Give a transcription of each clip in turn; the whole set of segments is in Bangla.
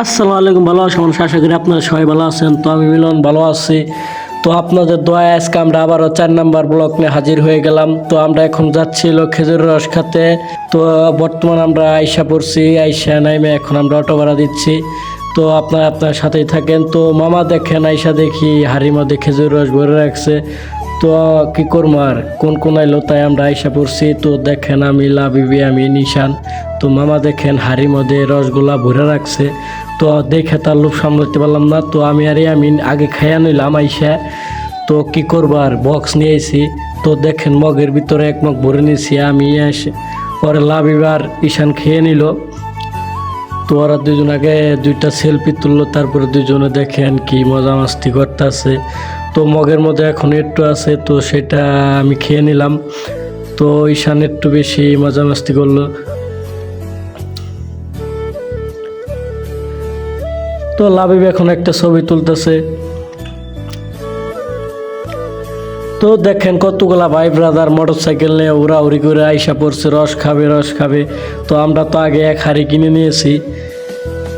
আসসালামু আলাইকুম, ভালো আছেন? আশা করি আপনারা সবাই ভালো আছেন। তো আমি মিলন ভালো আছি। তো আপনাদের দোয়া আজকে আমরা আবারও চার নাম্বার ব্লক নিয়ে হাজির হয়ে গেলাম। তো আমরা এখন যাচ্ছি খেজুর রস খাতে। তো বর্তমান আমরা আইসা পড়ছি, আইসা নাইমে এখন আমরা অটো ভাড়া দিচ্ছি। তো আপনারা আপনার সাথেই থাকেন। তো মামা দেখেন আয়সা দেখি, হাড়ির মধ্যে খেজুর রস ভরে রাখছে। তো কি করব আর? কোন কোন আইলো তাই আমরা আয়সা পড়ছি? তো দেখেন আমি লাবিবি আমি নিশান। তো মামা দেখেন, হাড়ির মধ্যে রসগোল্লা ভরে রাখছে। তো দেখে তার লোভ সামলাতে পারলাম না। তো আমি আরে আমি আগে খাইয়া নিলাম আইসা। তো কি করব আর? বক্স নিয়ে এসি তো দেখেন মগের ভিতরে এক মগ ভরে নিয়েছি আমি এসে পরে লাবিবার ঈশান খেয়ে নিল। তো ওরা দুজন আগে দুইটা সেলফি তুললো, তারপরে দুজনে দেখেন কি মজা মাস্তি করতেছে। তো মগের মধ্যে এখন একটু আছে, তো সেটা আমি খেয়ে নিলাম। তো ঈশান একটু বেশি মজা মাস্তি করল। তো লাবিব এখন একটা ছবি তুলতেছে। তো দেখেন কতগুলা ভাই ব্রাদার মোটর সাইকেল নিয়ে উড়া উড়ি করে আইসা পড়ছে, রস খাবে রস খাবে। তো আমরা তো আগে এক হাড়ি কিনে নিয়েছি।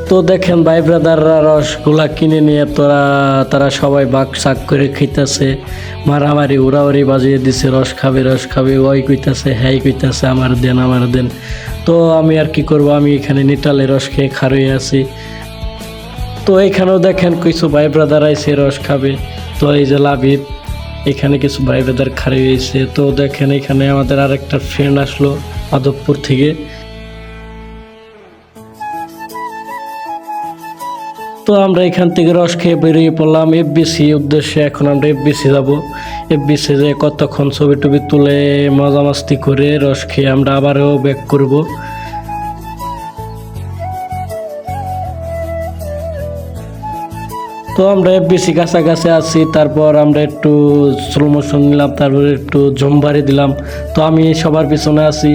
তো দেখেন ভাই ব্রাদাররা রসগুলা কিনে নিয়ে তোরা, তারা সবাই বাক শাক করে খেতেছে মারামারি, উড়াউড়ি বাজিয়ে দিছে, রস খাবে রস খাবে, ওই কইতাছে হ্যাঁ কইতাছে, আমার দেন আমার দেন। তো আমি আর কি করব, আমি এখানে নিটালে রস খেয়ে খারই আছি। তো এখানেও দেখেন কিছু ভাই ব্রাদার আইসে রস খাবে। তো এই যে লাভিব এখানে কিছু ভাই ব্রাদার খারে হয়েছে। তো দেখেন এখানে আমাদের আরেকটা ফ্রেন্ড আসলো মাধবপুর থেকে। তো আমরা এখান থেকে রস খেয়ে বেরিয়ে পড়লাম এফবিসি উদ্দেশ্যে। এখন আমরা এফবিসি যাব। এফবিসি যে কতক্ষণ ছবি টবি তুলে মজা মাস্তি করে রস খেয়ে আমরা আবারও ব্যাক করব। তো আমরা বেশি কাছাকাছি আছি, তারপর আমরা একটু স্লো মোশন নিলাম, তারপর একটু জম্বারি দিলাম। তো আমি সবার পিছনে আছি।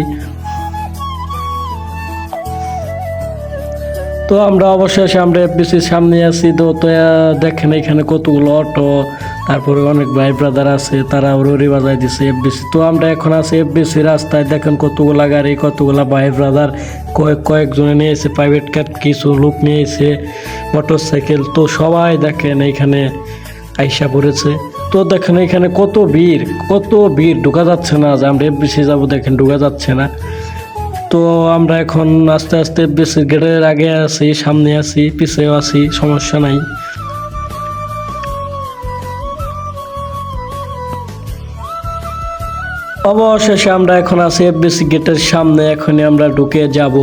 তো আমরা অবশেষে আমরা এফবিসির সামনে আছি, তো দেখেন এখানে কতগুলো অটো। তারপরে অনেক ভাই ব্রাদার আছে, তারা ররি বাজাই দিছে এফবিসি তো আমরা এখন আছি এফ এফবিসি রাস্তায়, দেখেন কতগুলা গাড়ি, কতগুলা ভাই ব্রাদার কয়েক কয়েকজনে নিয়েছে প্রাইভেট কার কিছু লোক নিয়েছে মোটর সাইকেল তো সবাই দেখেন এইখানে আইসা পড়েছে। তো দেখেন এখানে কত ভিড় কত ভিড়, ঢোকা যাচ্ছে না যে আমরা এফবিসি যাব, দেখেন ঢোকা যাচ্ছে না। তো আমরা এখন আস্তে আস্তে বেশি গেটের আগে আছি, সামনে আছি, পিছেও আছি, সমস্যা নাই। অবশেষে আমরা এখন আছি এফবিসি গেটের সামনে এখনই আমরা ঢুকে যাব।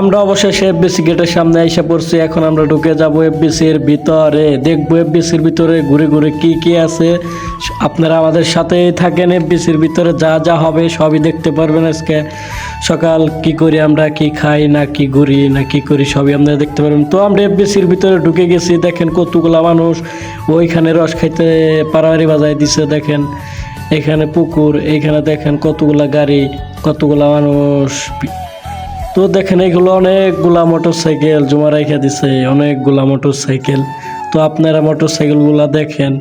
আমরা অবশ্যই অবশেষে এফবিসি গেটের সামনে এসে পড়ছি। এখন আমরা ঢুকে যাব এফবিসির ভিতরে। দেখব এফবিসির ভিতরে ঘুরে ঘুরে কি কি আছে। আপনারা আমাদের সাথেই থাকেন এফবিসির ভিতরে। যা যা হবে সবই দেখতে পারবেন আজকে। সকাল কি করি আমরা, কি খাই, না কি ঘুরি, না কি করি, সবই আপনারা দেখতে পারবেন। তো আমরা এফবিসির ভিতরে ঢুকে গেছি। দেখেন কতগুলা মানুষ ওইখানে রস খাইতে পাড়াবাড়ি বাজায় দিছে, দেখেন। এখানে পুকুর এইখানে দেখেন কতগুলা গাড়ি, কতগুলা মানুষ তো দেখেন, এগুলো অনেকগুলা মোটর সাইকেল জমা রেখে দিছে, অনেকগুলা মোটর সাইকেল তো আপনারা মোটর সাইকেলগুলা দেখেন।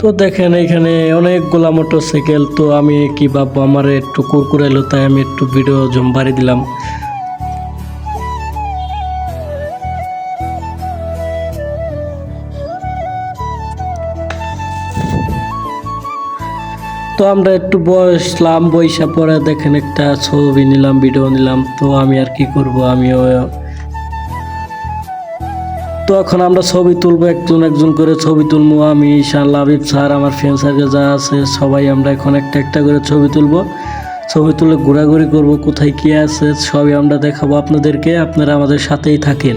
তো দেখেন, এখানে অনেকগুলা মোটর সাইকেল তো আমি কি ভাববো, আমার একটু কুরকুরাইলো, তাই আমি একটু ভিডিও জম্বারি দিলাম। তো আমরা একটু বসলাম বৈশা পরে দেখেন একটা ছবি নিলাম ভিডিও নিলাম, তো আমি আর কি করব? আমিও তো এখন আমরা ছবি তুলবো, একজন একজন করে ছবি তুলবো। আমি ঈশান লাবিব স্যার, আমার ফ্রেন্ড সার্কেল যা আছে, সবাই আমরা এখন একটা একটা করে ছবি তুলবো। ছবি তুলে ঘোরাঘুরি করব, কোথায় কি আছে, সবই আমরা দেখাবো আপনাদেরকে, আপনারা আমাদের সাথেই থাকেন।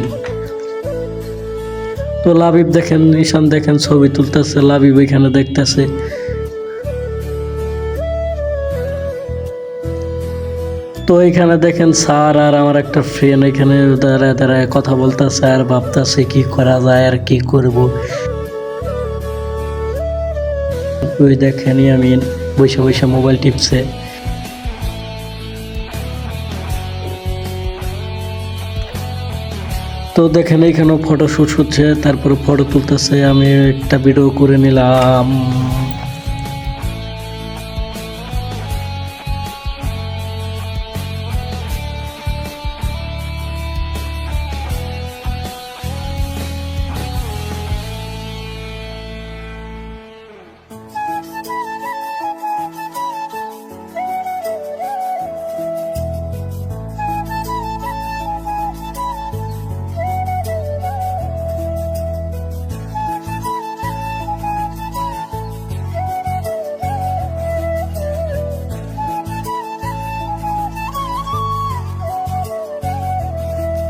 তো লাবিব দেখেন ঈশান দেখেন, ছবি তুলতেছে, লাবিব এখানে দেখতেছে। তো এখানে দেখেন স্যার আর আমার একটা ফ্রেন্ড এখানে দাঁড়ায় দাঁড়ায় কথা বলতেছে, আর ভাবতেছে কি করা যায় আর কি করব। ওই দেখেন আমি বসে বসে মোবাইল টিপছে। তো দেখেন এইখানেও ফটো শ্যুট হচ্ছে, তারপরে ফটো তুলতেছে, আমি একটা ভিডিও করে নিলাম।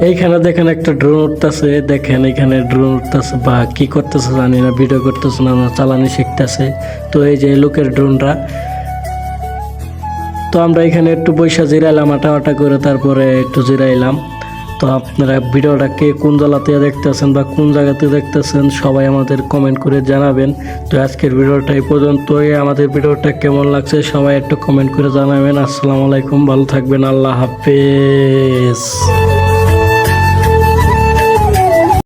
এইখানে দেখেন একটা ড্রোন উঠতেছে, দেখেন এখানে ড্রোন উঠতেছে, বা কি করতেছে জানি না ভিডিও করতেছে না চালানি শিখতেছে। তো এই যে লোকের ড্রোনটা তো আমরা এখানে একটু বৈশা জিরাইলাম আটা আটা করে তারপরে একটু জিরাইলাম। তো আপনারা ভিডিওটা কে কোন জায়গাতে দেখতেছেন বা কোন জায়গাতে দেখতেছেন, সবাই আমাদের কমেন্ট করে জানাবেন। তো আজকের ভিডিওটা এই পর্যন্তই। আমাদের ভিডিওটা কেমন লাগছে, সবাই একটু কমেন্ট করে জানাবেন। আসসালামু আলাইকুম, ভালো থাকবেন, আল্লাহ হাফেজ।